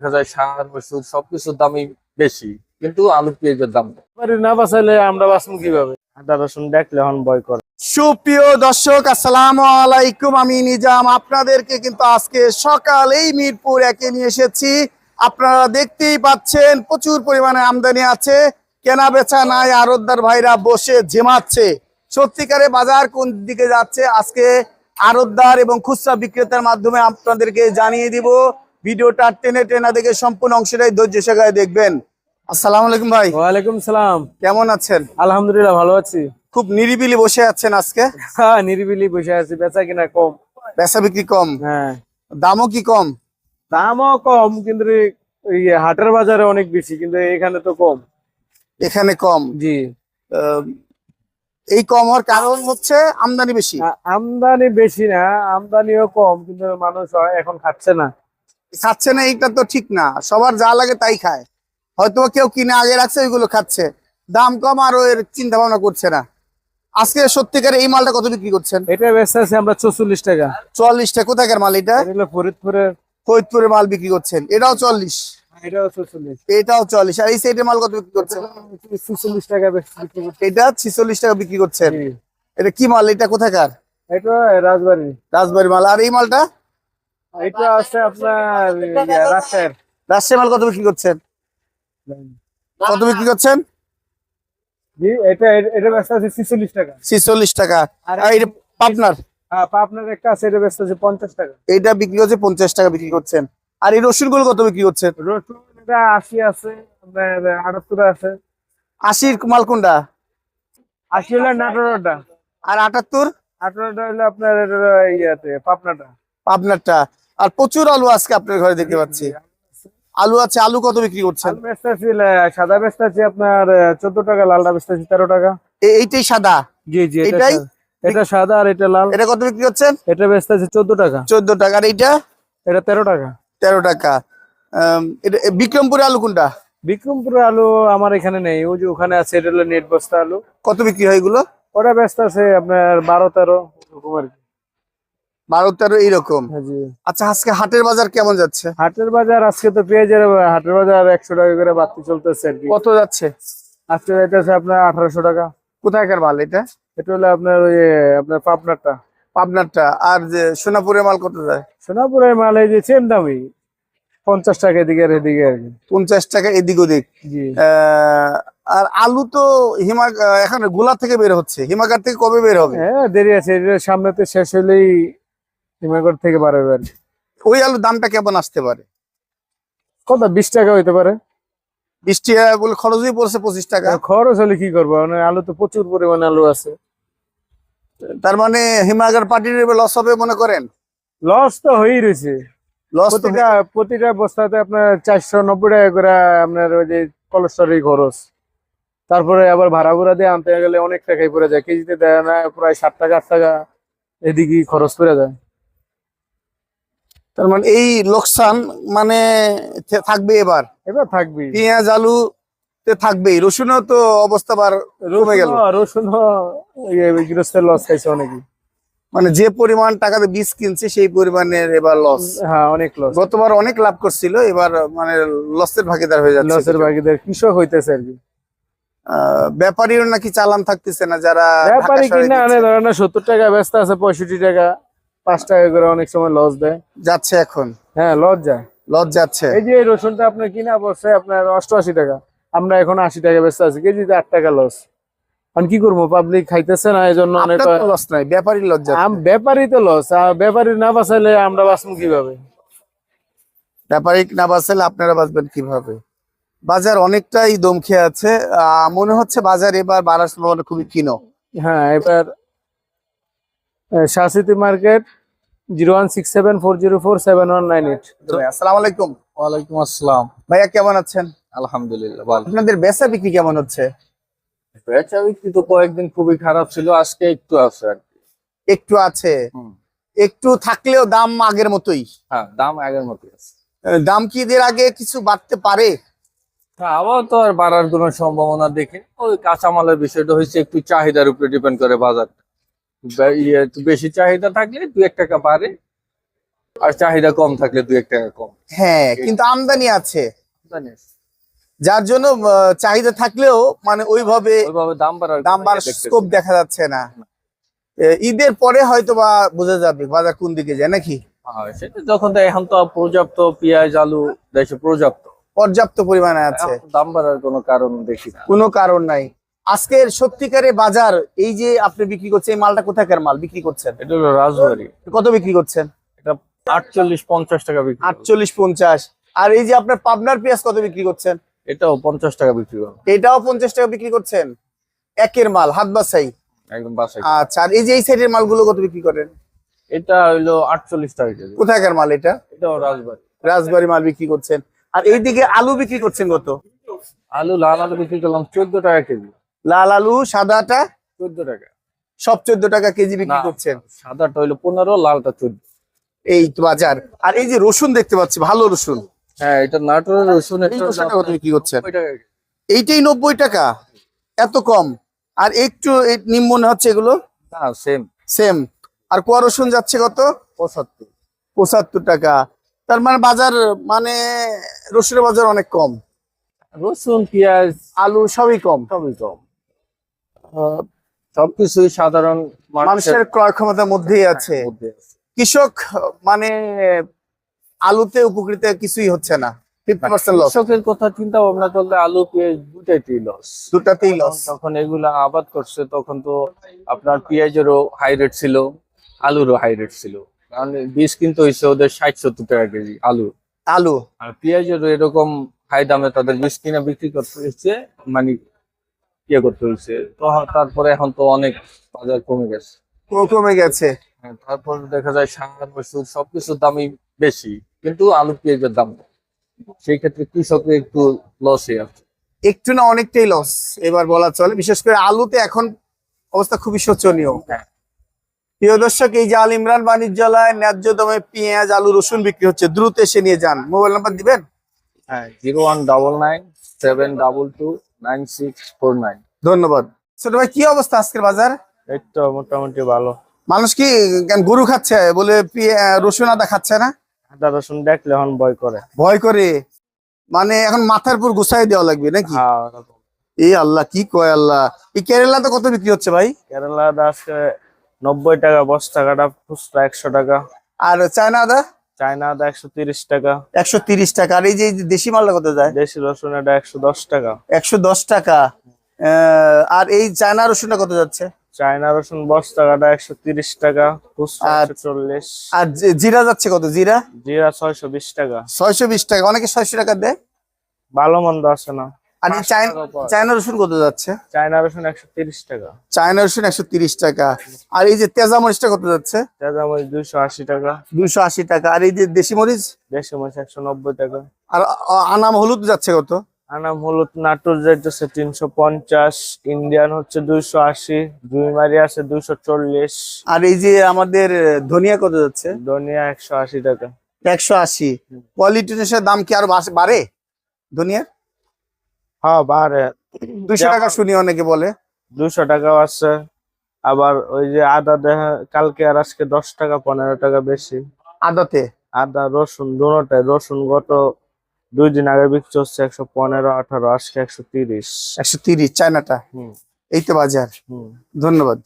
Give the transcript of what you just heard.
দেখা যায় সার ওষুধ সবকিছুর দামই বেশি। কিন্তু আলু পেঁয়াজের দাম। না বাঁচাইলে আমরা বাঁচবো কীভাবে? আদা রসুন দেখলে এখন ভয় করে। সুপ্রিয় দর্শক আসসালামু আলাইকুম। আমি নিজাম আপনাদেরকে কিন্তু আজকে সকালেই মিরপুর একে নিয়ে এসেছি। আপনারা দেখতেই পাচ্ছেন প্রচুর পরিমাণে আমদানি আছে। কেনা বেচা নাই আরতদার ভাইরা বসে ঝেমাচ্ছে সত্যিকারে বাজার কোন দিকে যাচ্ছে? আজকে আরতদার এবং খুচরা বিক্রেতার মাধ্যমে আপনাদেরকে জানিয়ে দিব। ভিডিওটা টেনে টেনা দেখে সম্পূর্ণ অংশটাই ধৈর্য সহকারে দেখবেন। আসসালামু আলাইকুম ভাই। ওয়ালাইকুম সালাম। কেমন আছেন? আলহামদুলিল্লাহ ভালো আছি। খুব নিরিবিলি বসে আছেন আজকে? হ্যাঁ নিরিবিলি বসে আছি বেচা কিনা কম। বেচা বিক্রি কম? হ্যাঁ। দামও কি কম? দামও কম কিন্তু হাটের বাজারে অনেক বেশি কিন্তু এখানে তো কম। এখানে কম? জি। এই কম হওয়ার কারণ হচ্ছে আমদানি বেশি? আমদানি বেশি না আমদানিও কম কিন্তু মানুষ হয় এখন খাচ্ছে না। খাচ্ছে না এইটা তো ঠিক না। সবার যা লাগে তাই খায়। হয়তো কেউ কিনে আগে রাখছে ওইগুলো খাচ্ছে। দাম কম আর এর চিন্তা ভাবনা করছে না। আজকে সত্যিকার এই মালটা কত বিক্রি করছেন? এটা বেচতে আছি আমরা চৌচল্লিশ টাকা। চুয়াল্লিশটা কোথাকার মাল এটা? ফরিদপুরের ফরিদপুরের মাল বিক্রি করছেন। এটাও চল্লিশ এটাও এটাও চল্লিশ আর এই মাল কত বিক্রি করছেন? ছিচল্লিশ টাকা। এটা ছিচল্লিশ টাকা বিক্রি করছেন। এটা কি মাল? এটা কোথাকার? এটা রাজবাড়ি। রাজবাড়ি মাল। আর এই মালটা? এটা আছে আপনার রাজশাহীর রাজশাহী মাল কত বিক্রি করছেন? কত বিক্রি করছেন? জি এটা এটা ব্যস্ত আছে ছিচল্লিশ টাকা। ছিচল্লিশ টাকা। আর এটা পাবনার? হ্যাঁ একটা আছে এটা ব্যস্ত আছে পঞ্চাশ টাকা। এইটা বিক্রি হচ্ছে পঞ্চাশ টাকা বিক্রি করছেন। আর এই রসুনগুলো কত বিক্রি করছেন? রসুন এটা আশি আছে আটাত্তর আছে। আশির মাল কোনটা? আশি হলো নাটোরটা আর আটাত্তর? আঠারোটা হলো আপনার এটা ইয়াতে পাবনাটা। পাবনারটা। আর প্রচুর আলু আজকে আপনার ঘরে দেখতে পাচ্ছি। আলু আছে আলু কত বিক্রি করছেন? সাদা ব্যস্ত আছে আপনার চোদ্দ টাকা লালটা ব্যস্ত আছে তেরো টাকা। এইটাই সাদা? জি জি এটাই? এটা সাদা আর এটা লাল। এটা কত বিক্রি করছেন? এটা ব্যস্ত আছে চোদ্দ টাকা। চোদ্দ টাকা। আর এইটা? এটা তেরো টাকা। তেরো টাকা। এটা বিক্রমপুরে আলু কোনটা? বিক্রমপুরের আলু আমার এখানে নেই। ওই যে ওখানে আছে এটা হলো নেট বস্তা আলু। কত বিক্রি হয় এগুলো? ওটা ব্যস্ত আছে আপনার বারো তেরো এরকম আর কি। বারো তেরো এইরকম। হ্যাঁ আচ্ছা আজকে হাটের বাজার কেমন যাচ্ছে? হাটের বাজার আজকে তো পেঁয়াজের হাটের বাজার একশো টাকা করে বাড়তি চলতেছে কত যাচ্ছে? আজকে যাইতেছে আপনার আঠারোশো টাকা। কোথাকার মাল এটা? এটা হলো আপনার ওই আপনার পাবনারটা। পাবনারটা। আর যে সোনাপুরের মাল কত যায়? সোনাপুরের মাল এই যে সেম দামি পঞ্চাশ টাকা এদিকে আর এদিকে আর কি। পঞ্চাশ টাকা এদিক ওদিক। আর আলু তো হিমা এখন গোলা থেকে বের হচ্ছে। হিমাগার থেকে কবে বের হবে? হ্যাঁ দেরি আছে। সামনেতে শেষ হলেই হিমাগড় থেকে বাড়াবে আর ওই আলুর দামটা কেমন আসতে পারে? কত? বিশ টাকা হইতে পারে। বৃষ্টি আহ, বলে খরচই পড়ছে পঁচিশ টাকা। খরচ হলে কি করব? মানে আলু তো প্রচুর পরিমাণে আলু আছে। তার মানে হিমাগার পার্টির লস হবে মনে করেন? লস তো হয়েই রয়েছে। লস প্রতিটা প্রতিটা বস্তাতে আপনার চারশো নব্বই টাকা করে আপনার ওই যে কলেস্টরের খরচ। তারপরে আবার ভাড়া ভুড়া দিয়ে আনতে গেলে অনেক টাকাই পড়ে যায়। কেজিতে দেয় না প্রায় সাত টাকা আট টাকা। এদিকে খরচ পড়ে যায়। তার মানে এই লোকসান মানে থাকবে এবার। এবার থাকবি পেঁয়াজ আলু তে থাকবেই। রসুনও তো অবস্থা বার কমে গেল। রসুন গৃহস্থের লস খাইছে অনেকই। মানে যে পরিমাণ টাকাতে বীজ কিনছে সেই পরিমাণের এবার লস হ্যাঁ অনেক লস গতবার অনেক লাভ করছিল এবার মানে লসের ভাগিদার হয়ে যাচ্ছে। লসের ভাগিদার কৃষক হইতেছে আর কি। ব্যাপারীও নাকি চালান থাকতেছে না যারা ব্যাপারী কিনা। ধরেন সত্তর টাকা ব্যস্ত আছে পঁয়ষট্টি টাকা। পাঁচ টাকা করে অনেক সময় লস দেয়। যাচ্ছে এখন। হ্যাঁ লস যায়। লস যাচ্ছে। এই যে রসুনটা আপনার কিনা পড়ছে আপনার অষ্টআশি টাকা। আমরা এখন আশি টাকা ব্যস্ত আছি। কেজিতে আট টাকা লস আমি কি করব? পাবলিক খাইতেছে না এই জন্য অনেক লস নাই ব্যাপারী লস ব্যাপারই তো লস আর ব্যাপারী না বাঁচাইলে আমরা বাঁচবো কীভাবে? ব্যাপারী না বাঁচলে আপনারা বাঁচবেন কীভাবে? বাজার অনেকটাই দম খেয়ে আছে মনে হচ্ছে বাজার এবার বাড়ার সম্ভাবনা খুবই ক্ষীণ। হ্যাঁ এবার শাসিতি market zero one six seven four zero four seven one nine eight. আসসালামু আলাইকুম। ওয়ালাইকুম আসসালাম। ভাইয়া কেমন আছেন? আলহামদুলিল্লাহ ভালো। আপনাদের বেচা বিক্রি কেমন হচ্ছে? বেচা বিক্রি তো কয়েকদিন খুবই খারাপ ছিল আজকে একটু আছে আর কি। একটু আছে? একটু থাকলেও দাম আগের মতোই? হ্যাঁ দাম আগের মতোই আছে। দাম কি এদের আগে কিছু বাড়তে পারে? হ্যাঁ, আবার তো আর বাড়ার কোনো সম্ভাবনা দেখে ওই কাঁচামালের বিষয়টা হচ্ছে একটু চাহিদার উপরে ডিপেন্ড করে বাজার বেশি চাহিদা থাকলে দু এক টাকা বাড়ে আর চাহিদা কম থাকলে দুই এক টাকা কম। হ্যাঁ কিন্তু আমদানি আছে। যার জন্য চাহিদা থাকলেও মানে ওইভাবে দাম বাড়ার দাম বাড়ার স্কোপ দেখা যাচ্ছে না। ঈদের পরে হয়তো বা বোঝা যাবে বাজার কোন দিকে যায় নাকি? সেটা যখন এখন তো পর্যাপ্ত পেঁয়াজ আলু দেশে পর্যাপ্ত। পর্যাপ্ত পরিমাণে আছে। দাম বাড়ার কোনো কারণ দেখি কোনো কারণ নাই। আজকের সত্যিকারের বাজার এই যে আপনি বিক্রি করছেন এই মালটা কোথাকার মাল বিক্রি করছেন? এটা হলো রাজবাড়ি। কত বিক্রি করছেন? এটা আটচল্লিশ পঞ্চাশ টাকা বিক্রি আটচল্লিশ পঞ্চাশ। আর এই যে আপনার পাবনার পেঁয়াজ কত বিক্রি করছেন? এটাও পঞ্চাশ টাকা বিক্রি করো এটাও পঞ্চাশ টাকা বিক্রি করছেন? একের মাল হাত বাসাই একদম আচ্ছা আর এই যে এই সাইডের মালগুলো কত বিক্রি করেন? এটা হইল আটচল্লিশ টাকা কেজি। কোথাকার মাল এটা? এটাও রাজবাড়ি। রাজবাড়ি মাল বিক্রি করছেন। আর এইদিকে আলু বিক্রি করছেন কত? আলু লাল আলু বিক্রি করলাম চোদ্দ টাকা কেজি। লাল আলু সাদাটা চোদ্দ টাকা। সব চোদ্দ টাকা কেজি বিক্রি করছেন। সাদাটা হইল পনেরো লালটা চোদ্দ। এই বাজার। আর এই যে রসুন দেখতে পাচ্ছি ভালো রসুন। হ্যাঁ এটা নাটোরের রসুন বিক্রি করছেন। এইটাই নব্বই টাকা। এত কম। আর একটু এই নিম্ন হচ্ছে এগুলো? সেম সেম আর কোয়া রসুন যাচ্ছে কত? পঁচাত্তর। পঁচাত্তর টাকা। তার মানে বাজার মানে রসুনের বাজার অনেক কম। রসুন পেঁয়াজ আলু সবই কম। সবই কম। সবকিছুই সাধারণ মানুষের ক্রয় ক্ষমতার মধ্যেই আছে। কৃষক মানে আলুতে উপকৃত কিছুই হচ্ছে না। লস কৃষকের কথা চিন্তা ভাবনা করলে আলু পেঁয়াজ দুটাইতেই লস দুটাতেই লস যখন এগুলা আবাদ করছে তখন তো আপনার পেঁয়াজেরও হাই রেট ছিল আলুরও হাই রেট ছিল। কারণ বীজ কিনতে হয়েছে ওদের ষাট সত্তর টাকা কেজি আলু। আলু। আর পেঁয়াজেরও এরকম হাই দামে তাদের বীজ কিনা বিক্রি করতে হচ্ছে মানে ইয়ে করতে হচ্ছে তো তারপরে এখন তো অনেক বাজার কমে গেছে। কমে গেছে। হ্যাঁ, তারপর দেখা যায় সার ওষুধ সবকিছুর দামই বেশি কিন্তু আলু পেঁয়াজের দাম সেই ক্ষেত্রে কৃষকের একটু লসে আছে। একটু না অনেকটাই লস এবার বলা চলে। বিশেষ করে আলুতে এখন অবস্থা খুবই শোচনীয়। হ্যাঁ। প্রিয় দর্শক এই যে আল ইমরান বাণিজ্যালয় ন্যায্য দামে পেঁয়াজ আলু রসুন বিক্রি হচ্ছে। দ্রুত এসে নিয়ে যান। মোবাইল নাম্বার দিবেন? হ্যাঁ zero one double nine seven double two nine six four nine. ধন্যবাদ। ছোট ভাই কি অবস্থা আজকের বাজার? এই তো মোটামুটি ভালো। মানুষ কি কেন গরু খাচ্ছে? বলে রসুন আদা খাচ্ছে না? আদা রসুন দেখলে এখন ভয় করে। ভয় করে? মানে এখন মাথার উপর গুছাই দেওয়া লাগবে নাকি? হ্যাঁ এই আল্লাহ কি কয় আল্লাহ। এই কেরালা তো কত বিক্রি হচ্ছে ভাই? কেরালা আজকে নব্বই টাকা বস্তা কাটা খুচরা একশো টাকা। আর চায়না আদা চায়না আদা একশো তিরিশ টাকা। একশো তিরিশ টাকা। আর এই যে দেশি মালটা কত যায়? দেশি রসুন এটা একশো দশ টাকা। একশো দশ টাকা। আর এই চায়না রসুনটা কত যাচ্ছে? চায়না রসুন বস্তা কাটা একশো তিরিশ টাকা চল্লিশ। আর জিরা যাচ্ছে কত? জিরা? জিরা ছয়শো বিশ টাকা। ছয়শো বিশ টাকা। অনেকে ছয়শো টাকা দেয়। ভালো মন্দ আছে না। আর চায়না রসুন কত যাচ্ছে? চায়না রসুন একশো তিরিশ টাকা। চায়না রসুন একশো তিরিশ টাকা। আর এই যে তেজা মরিচটা কত যাচ্ছে? তেজামরিচ দুইশো আশি টাকা। দুশো আশি টাকা। আর এই যে দেশি মরিচ? দেশি মরিচ একশো নব্বই টাকা। আর আনাম হলুদ যাচ্ছে কত? আনাম হলুদ নাটোর যাচ্ছে তিনশো পঞ্চাশ ইন্ডিয়ান হচ্ছে দুইশো আশি দুইমারি আছে দুইশো চল্লিশ। আর এই যে আমাদের ধনিয়া কত যাচ্ছে? ধনিয়া একশো আশি টাকা। একশো আশি। পলিটিনের দাম কি আর বাড়ে ধনিয়ার? হ্যাঁ বারে দুইশো টাকা শুনি অনেকে বলে। দুশো টাকাও আছে আবার ওই যে আদা দেখা কালকে আর আজকে দশ টাকা পনেরো টাকা বেশি। আদাতে? আদা রসুন দুটাই রসুন গত দুই দিন আগে বিক্রি হচ্ছে একশো পনেরো আঠারো আজকে একশো তিরিশ। একশো তিরিশ চায়নাটা? হুম। এই তো বাজার। হুম। ধন্যবাদ।